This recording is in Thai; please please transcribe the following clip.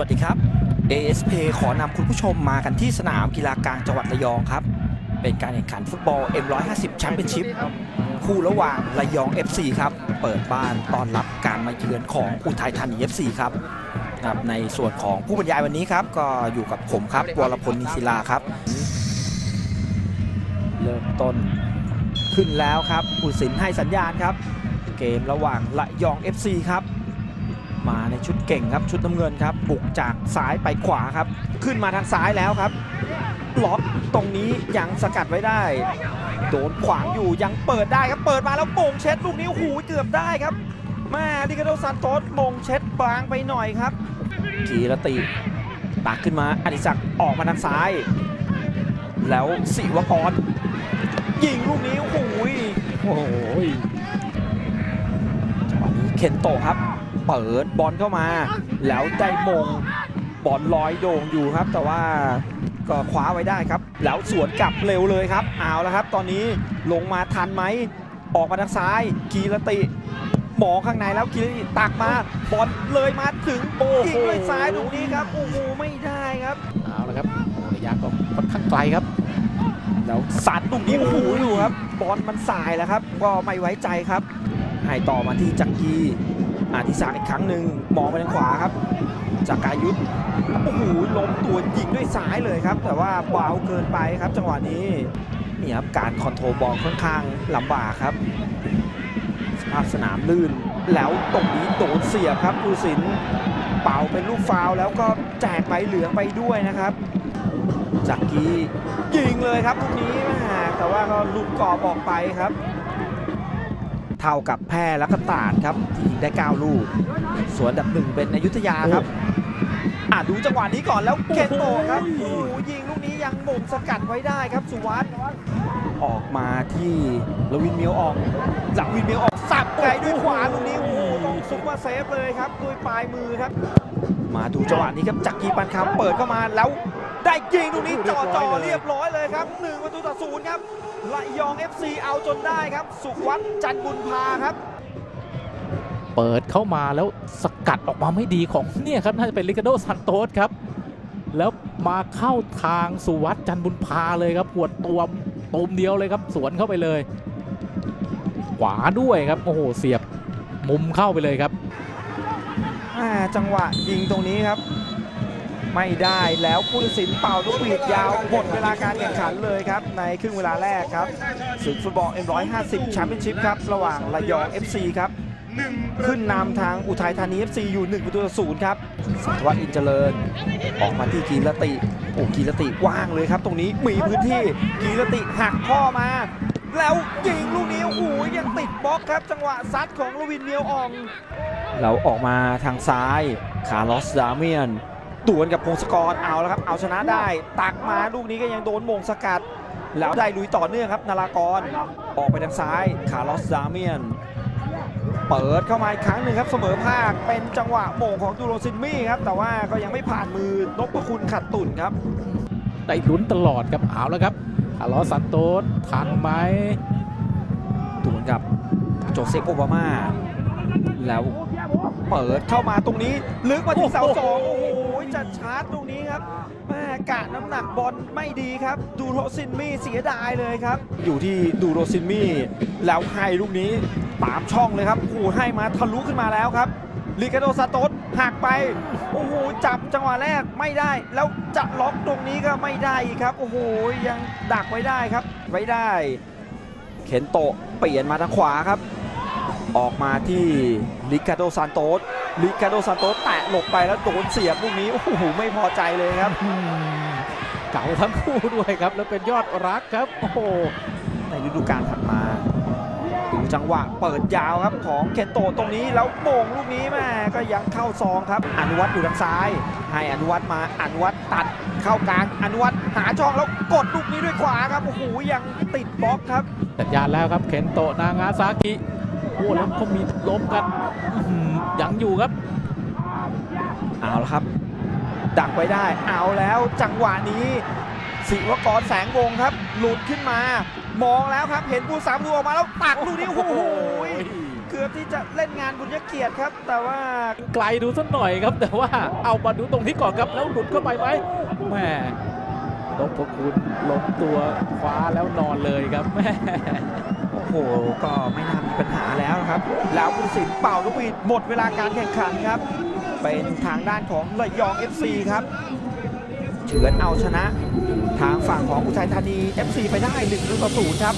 วัสดีครับ ASP ขอนำคุณผู้ชมมากันที่สนามกีฬากลางจังหวัดระยองครับ เป็นการแข่งขันฟุตบอล M150 แชมเปี้ยนชิพคู่ระหว่างระยอง FC ครับ เปิดบ้านต้อนรับการมาเยือนของอุทัยธานี FC ครับครับในส่วนของผู้บรรยายวันนี้ครับ ก็อยู่กับผมครับวรพลนิศิลาครับ เริ่มต้นขึ้นแล้วครับผู้สินให้สัญญาณครับ เกมระหว่างระยอง FC ครับ มาในชุดเก่งครับชุดน้ำเงินครับ บุกจากซ้ายไปขวาครับ ขึ้นมาทางซ้ายแล้วครับล็อกตรงนี้ยังสกัดไว้ได้ โดนขวางอยู่ยังเปิดได้ครับเปิดมาแล้วโป่งเช็ดลูกนี้โอ้โหเกือบได้ครับแม่ดิกาโดซานโตสโป่งเช็ดบางไปหน่อยครับกีรติตักขึ้นมาอดิศักดิ์ออกมาทางซ้าย แล้วศิวกรยิงลูกนี้โอ้โหโอ้โหจังหวะนี้เคนโตะครับ เปิดบอลเข้ามา แล้วได้มงบอลลอยโด่งอยู่ครับ แต่ว่าก็คว้าไว้ได้ครับ แล้วสวนกลับเร็วเลยครับเอาแล้วครับ ตอนนี้ลงมาทันไหมออกมาทางซ้ายกีรติหมองข้างในแล้วกีรติตักมาบอลเลยมาถึงยิงด้วยซ้ายตรงนี้ครับโอ้โหไม่ได้ครับเอาละครับโอ้ระยะก็ค่อนข้างไกลครับแล้วสัดตรงนี้โอ้โหอยู่ครับบอลมันสายแล้วครับ ก็ไม่ไว้ใจครับ ให้ต่อมาที่จักรีอาทิสากอีกครั้งหนึ่งมองไปทางขวาครับจากกายุทธโอ้โหล้มตัวยิงด้วยซ้ายเลยครับ แต่ว่าเบาเกินไปครับจังหวะนี้นี่ครับการคอนโทรลบอลค่อนข้างลำบากครับสภาพสนามลื่น แล้วตรงนี้โดนเสียบครับผู้สินเป่าเป็นลูกฟาวแล้วก็แจกใบเหลืองไปด้วยนะครับจากกี้ยิงเลยครับลูกนี้แม่แต่ว่าก็ลุดกรอบออกไปครับ เท่ากับแพร่แล้วก็ตาดครับที่ยิงได้ 9 ลูก ส่วนอันดับหนึ่งเป็นอยุธยาครับอะดูจังหวะนี้ก่อนแล้วเคนโตะครับโอ้โหยิงลูกนี้ยังบ่งสกัดไว้ได้ครับสุวัสด์ออกมาที่ลวินเมียวออกจากวินเมียวออกสับไกลด้วยขวาลูกนี้โอ้โหต้องซุปเปอร์เซฟเลยครับด้วยปลายมือครับ มาดูจังหวะนี้ครับจักรีปันคำเปิดเข้ามาแล้ว ได้ยิงตรงนี้จ่อจ่อๆเรียบร้อยเลยครับหนึ่งประตูต่อศูนย์ครับระยอง FC เอาจนได้ครับ สุวัสด์จันทร์บุญพาครับ เปิดเข้ามาแล้วสกัดออกมาไม่ดีของเนี่ยครับน่าจะเป็นลิกาโดซันโตสครับ แล้วมาเข้าทางสุวัสด์จันทร์บุญพาเลยครับปวดตัวตูมเดียวเลยครับ สวนเข้าไปเลย ขวาด้วยครับโอ้โหเสียบมุมเข้าไปเลยครับอ่าจังหวะยิงตรงนี้ครับ ไม่ได้แล้วผู้ตัดสินเป่าลูกหวีดยาวหมดเวลาการแข่งขันเลยครับ ในครึ่งเวลาแรกครับศึกฟุตบอล M150 แชมเปี้ยนชิพครับ ระหว่างระยอง FC ครับขึ้นนำทางอุทัยธานี FC อยู่1ประตูต่อศูนย์ครับสัตวัฒน์อินเจริญ ออกมาที่กีรติโอ้กีรติว่างเลยครับตรงนี้มีพื้นที่กีรติหักข้อมา แล้วยิงลูกนี้โอ้โหยังติดบล็อกครับ จังหวะซัดของลูวินเมียวออง เราออกมาทางซ้ายคาร์ลอสดาเมียน ดวลกับพงศกรเอาแล้วครับเอาชนะได้ตักมาลูกนี้ก็ยังโดนโมงสกัด แล้วได้ลุยต่อเนื่องครับนารากรออกไปทางซ้ายคาร์ลอสดาเมียน เปิดเข้ามาอีกครั้งหนึ่งครับเสมอภาคเป็นจังหวะโมงของดูโรซินมี่ครับ แต่ว่าก็ยังไม่ผ่านมือนพคุณขัดตุ่นครับได้ลุ้นตลอดครับเอาแล้วครับคาร์ลอสซันโตสทันไหมดวลกับโจเซฟโอบามาแล้วเปิดเข้ามาตรงนี้ลึกมาที่เสาสองโอ้โห จัดชาร์จตรงนี้ครับแม่กะน้ำหนักบอลไม่ดีครับ ดูโรซินมี่เสียดายเลยครับ อยู่ที่ดูโรซินมี่แล้วให้ลูกนี้ตามช่องเลยครับโอ้โหให้มาทะลุขึ้นมาแล้วครับลิกาโดซาโตสหักไป โอ้โห จับจังหวะแรกไม่ได้ แล้วจะล็อกตรงนี้ก็ไม่ได้ครับ โอ้โห ยังดักไว้ได้ครับ ไว้ได้ เข็นโตเปลี่ยนมาทางขวาครับ ออกมาที่ลิคาโดซานโตส ลิคาโดซานโตแตะหลบไปแล้วโดนเสียบลูกนี้โอ้โหไม่พอใจเลยครับ เก่าทั้งคู่ด้วยครับ แล้วเป็นยอดรักครับ โอ้โหในฤดูกาลถัดมาดูจังหวะเปิดยาวครับของเคนโตะตรงนี้แล้วโป่งลูกนี้แม่ก็ยังเข้าซองครับ อนุวัตอยู่ทางซ้าย ให้อนุวัตมาอนุวัตตัดเข้ากลางอนุวัตหาช่องแล้วกดลูกนี้ด้วยขวาครับโอ้โหยังติดบล็อกครับสัญญาณแล้วครับเคนโตะนางาซากิ อ้แล้วเขามีล้มกันยังอยู่ครับ เอาละครับ ดักไว้ได้ เอาแล้วจังหวะนี้ศิวกรแสงวงครับ หลุดขึ้นมา มองแล้วครับ เห็นผู้สามดูออกมาแล้วตักลูกนี้โอ้โหเกือบที่จะเล่นงานบุญยเกียรติครับ แต่ว่าไกลดูสักหน่อยครับ แต่ว่าเอามาดูตรงนี้ก่อนครับแล้วหลุดเข้าไปไหมแหม่นพคุณล้มตัวคว้าแล้วนอนเลยครับแม่ โอ้โหก็ไม่น่ามีปัญหาแล้วนะครับ แล้วคุณสินเป่าลูกหวีดหมดเวลาการแข่งขันครับ เป็นทางด้านของระยอง FC ครับเฉือนเอาชนะ ทางฝั่งของอุทัยธานี FC ไปได้1ประตูครับ